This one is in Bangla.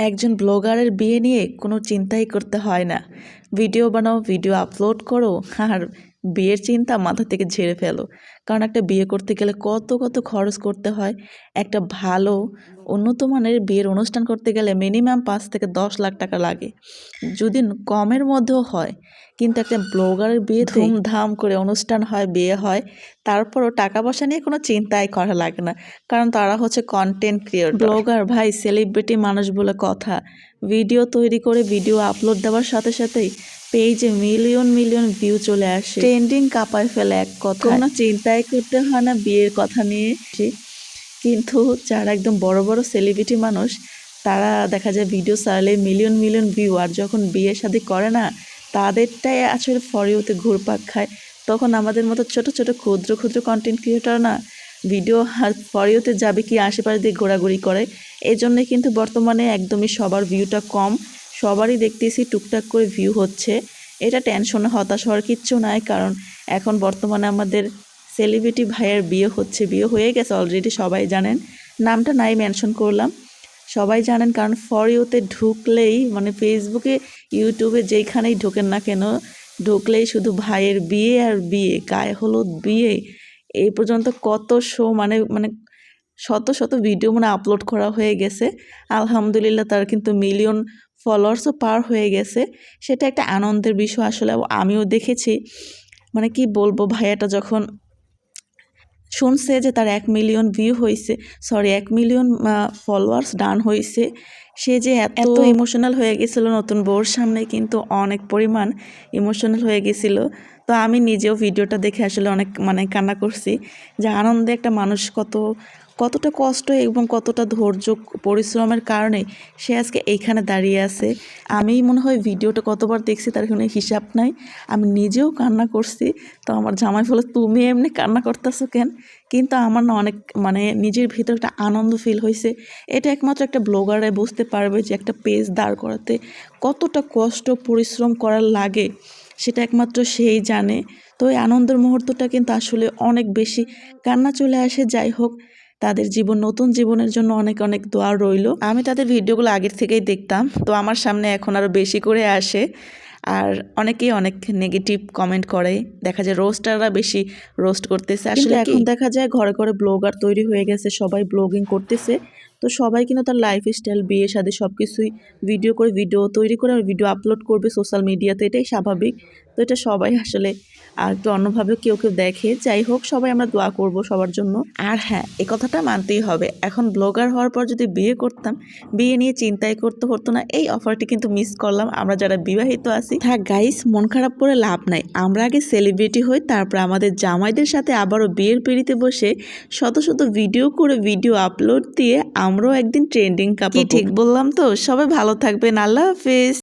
একজন ব্লগারের বিয়ে নিয়ে কোনো চিন্তাই করতে হয় না। ভিডিও বানাও ভিডিও আপলোড করো আর বিয়ের চিন্তা মাথা থেকে ঝেড়ে ফেলো। কারণ একটা বিয়ে করতে গেলে কত কত খরচ করতে হয়। একটা ভালো উন্নত মানের বিয়ের অনুষ্ঠান করতে গেলে মিনিমাম পাঁচ থেকে দশ লাখ টাকা লাগে। যদি কমের মধ্যেও হয় কিন্তু একটা ব্লগারের বিয়ে ধুমধাম করে অনুষ্ঠান হয় বিয়ে হয় তারপরও টাকা পয়সা নিয়ে কোনো চিন্তাই করা লাগে না। কারণ তারা হচ্ছে কন্টেন্ট ক্রিয়েটর ব্লগার ভাই সেলিব্রিটি মানুষ বলে কথা। ভিডিও তৈরি করে ভিডিও আপলোড দেওয়ার সাথে সাথেই পেজে মিলিয়ন মিলিয়ন ভিউ চলে আসে। ট্রেন্ডিং কাঁপায় ফেলে এক কথা কোনো চিন্তাই করতে হয় না বিয়ের কথা নিয়ে। কিন্তু যারা একদম বড় বড় সেলিব্রিটি মানুষ, তারা দেখা যায় ভিডিও ছাড়লে মিলিয়ন মিলিয়ন ভিউ আর যখন বিয়ে শাদী করে না, তাদেরটাই আসলে ফরিওতে ঘুরপাক খায়। তখন আমাদের মতো ছোট ছোট ক্ষুদ্র ক্ষুদ্র কন্টেন্ট ক্রিয়েটর না ভিডিও ফরিওতে যাবে কি আশেপাশে দিয়ে ঘোরাঘুরি করে। এই জন্যে কিন্তু বর্তমানে একদমই সবার ভিউটা কম। সবারই দেখতেছি টুকটাক করে ভিউ হচ্ছে। এটা টেনশনে হতাশ হওয়ার কিচ্ছু নাই, কারণ এখন বর্তমানে আমাদের সেলিব্রিটি ভাইয়ের বিয়ে হচ্ছে, বিয়ে হয়ে গেছে অলরেডি সবাই জানেন। নামটা নাই মেনশন করলাম। সবাই জানেন, কারণ ফর ইউতে ঢুকলেই মানে ফেসবুকে, ইউটিউবে যেখানেই ঢোকেন না কেন, ঢুকলেই শুধু ভাইয়ের বিয়ে আর বিয়ে, গায়ে হলুদ বিয়ে। এই পর্যন্ত কত শো মানে মানে শত শত ভিডিও মানে আপলোড করা হয়ে গেছে। আলহামদুলিল্লাহ তার কিন্তু মিলিয়ন ফলোয়ার্সও পার হয়ে গেছে। সেটা একটা আনন্দের বিষয় আসলে আমিও দেখেছি। মানে কি বলব ভাইয়াটা যখন শুনছে যে তার এক মিলিয়ন ভিউ হয়েছে সরি এক মিলিয়ন ফলোয়ার্স ডান হয়েছে সে যে এত ইমোশনাল হয়ে গেছিল নতুন বউর সামনে কিন্তু অনেক পরিমাণ ইমোশনাল হয়ে গেছিল। তো আমি নিজেও ভিডিওটা দেখে আসলে অনেক মানে কান্না করছি যে আনন্দে একটা মানুষ কত, কতটা কষ্ট এবং কতটা ধৈর্য পরিশ্রমের কারণে সে আজকে এইখানে দাঁড়িয়ে আছে। আমি মনে হয় ভিডিওটা কতবার দেখছি তার কোনো হিসাব নাই। আমি নিজেও কান্না করছি। তো আমার জামাই বলে, তুমি এমনি কান্না করতেছো কেন? কিন্তু আমার না অনেক মানে নিজের ভিতর একটা আনন্দ ফিল হয়েছে এটা একমাত্র একটা ব্লগারে বুঝতে পারবে যে একটা পেজ দাঁড় করাতে কতটা কষ্ট, পরিশ্রম করার লাগে। সেটা একমাত্র সেই জানে। তো এই আনন্দের মুহূর্তটা কিন্তু আসলে অনেক বেশি। কান্না চলে আসে যাই হোক তাদের জীবন নতুন জীবনের জন্য অনেক অনেক দোয়া রইল। আমি তাদের ভিডিওগুলো আগের থেকেই দেখতাম তো আমার সামনে এখন আরও বেশি করে আসে। আর অনেকেই অনেক নেগেটিভ কমেন্ট করে। দেখা যায় রোস্টাররা বেশি রোস্ট করতেছে। আসলে এখন দেখা যায় ঘরে ঘরে ব্লগার তৈরি হয়ে গেছে সবাই ব্লগিং করতেছে। তো সবাই কিন্তু তার লাইফ স্টাইল বিয়ে সাথে সব কিছুই ভিডিও করে ভিডিও তৈরি করে ভিডিও আপলোড করবে সোশ্যাল মিডিয়াতে এটাই স্বাভাবিক। তো এটা সবাই আসলে আর একটু অন্যভাবে কেউ কেউ দেখে। যাই হোক, সবাই আমরা দোয়া করব সবার জন্য। আর হ্যাঁ এ কথাটা মানতেই হবে। এখন ব্লগার হওয়ার পর যদি বিয়ে করতাম, বিয়ে নিয়ে চিন্তাই করতে হতো না। এই অফারটি কিন্তু মিস করলাম। আমরা যারা বিবাহিত আছি থাক গাইস মন খারাপ করে লাভ নাই। আমরা আগে সেলিব্রিটি হই, তারপর আমাদের জামাইদের সাথে আবারও বিয়ের পিড়িতে বসে শত শত ভিডিও করে ভিডিও আপলোড দিয়ে আমরাও একদিন ট্রেন্ডিং কাপড় ঠিক বললাম তো? সবাই ভালো থাকবেন। আল্লাহ হাফেজ।